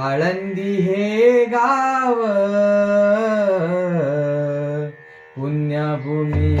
आळंदी हे गाव. पुण्यभूमी